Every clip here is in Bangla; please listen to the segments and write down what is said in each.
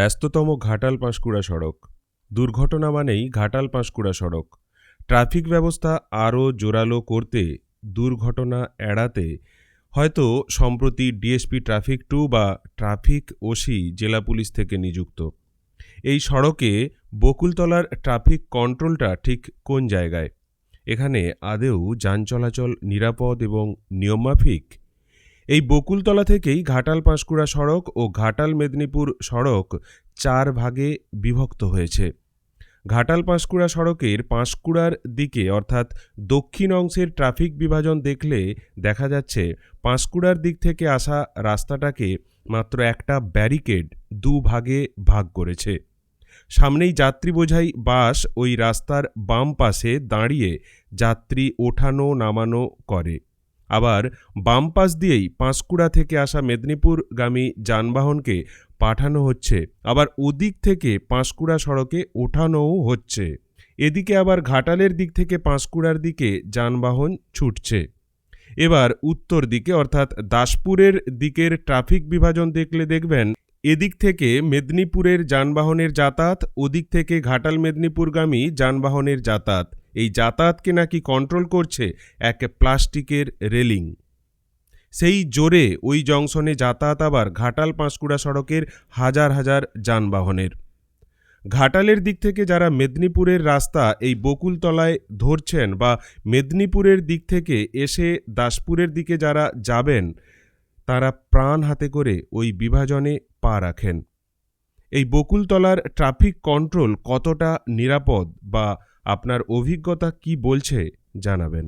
ব্যস্ততম ঘাটাল পাঁশকুড়া সড়ক। দুর্ঘটনা মানেই ঘাটাল পাঁশকুড়া সড়ক। ট্রাফিক ব্যবস্থা আরও জোরালো করতে দুর্ঘটনা এড়াতে হয়তো সম্প্রতি ডিএসপি ট্রাফিক টু বা ট্রাফিক ওসি জেলা পুলিশ থেকে নিযুক্ত। এই সড়কে বকুলতলার ট্রাফিক কন্ট্রোলটা ঠিক কোন জায়গায়? এখানে আদেও যান চলাচল নিরাপদ এবং নিয়মমাফিক এই বকুলতলা থেকেই ঘাটাল পাঁশকুড়া সড়ক ও ঘাটাল মেদিনীপুর সড়ক চার ভাগে বিভক্ত হয়েছে। ঘাটাল পাঁশকুড়া সড়কের পাঁশকুড়ার দিকে, অর্থাৎ দক্ষিণ অংশের ট্রাফিক বিভাজন দেখলে দেখা যাচ্ছে পাঁশকুড়ার দিক থেকে আসা রাস্তাটাকে মাত্র একটা ব্যারিকেড দু ভাগে ভাগ করেছে। সামনেই যাত্রী বোঝাই বাস ওই রাস্তার বাম পাশে দাঁড়িয়ে যাত্রী ওঠানো নামানো করে। আবার বাম পাশ দিয়েই পাঁশকুড়া থেকে আসা মেদিনীপুরগামী যানবাহনকে পাঠানো হচ্ছে। আবার ওদিক থেকে পাঁশকুড়া সড়কে ওঠানোও হচ্ছে। এদিকে আবার ঘাটালের দিক থেকে পাঁশকুড়ার দিকে যানবাহন ছুটছে। এবার উত্তর দিকে অর্থাৎ দাসপুরের দিকের ট্রাফিক বিভাজন দেখলে দেখবেন, এদিক থেকে মেদিনীপুরের যানবাহনের যাতায়াত, ওদিক থেকে ঘাটাল মেদিনীপুরগামী যানবাহনের যাতায়াত। এই যাতায়াতকে নাকি কন্ট্রোল করছে এক প্লাস্টিকের রেলিং। সেই জোরে ওই জংশনে যাতায়াত আবার ঘাটাল পাঁশকুড়া সড়কের হাজার হাজার যানবাহনের। ঘাটালের দিক থেকে যারা মেদিনীপুরের রাস্তা এই বকুলতলায় ধরছেন বা মেদিনীপুরের দিক থেকে এসে দাসপুরের দিকে যারা যাবেন, তারা প্রাণ হাতে করে ওই বিভাজনে পা রাখেন। এই বকুলতলার ট্রাফিক কন্ট্রোল কতটা নিরাপদ বা আপনার অভিজ্ঞতা কি বলছে জানাবেন।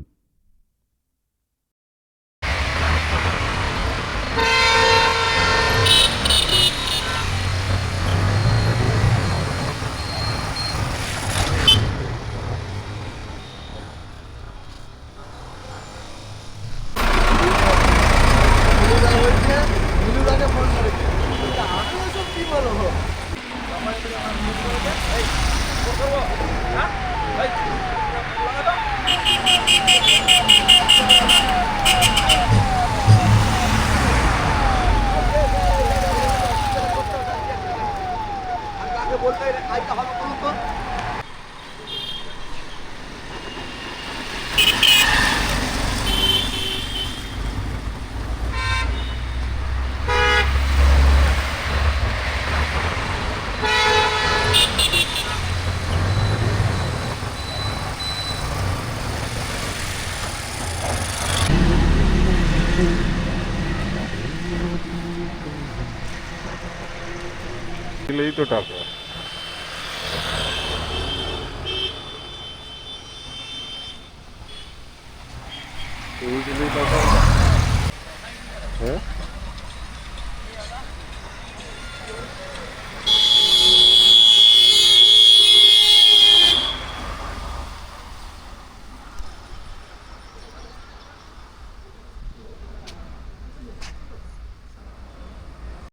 বলতে আইটা হবে কোনো তো। দিলেই তো টাকা। দিলেই টাকা? হ্যাঁ?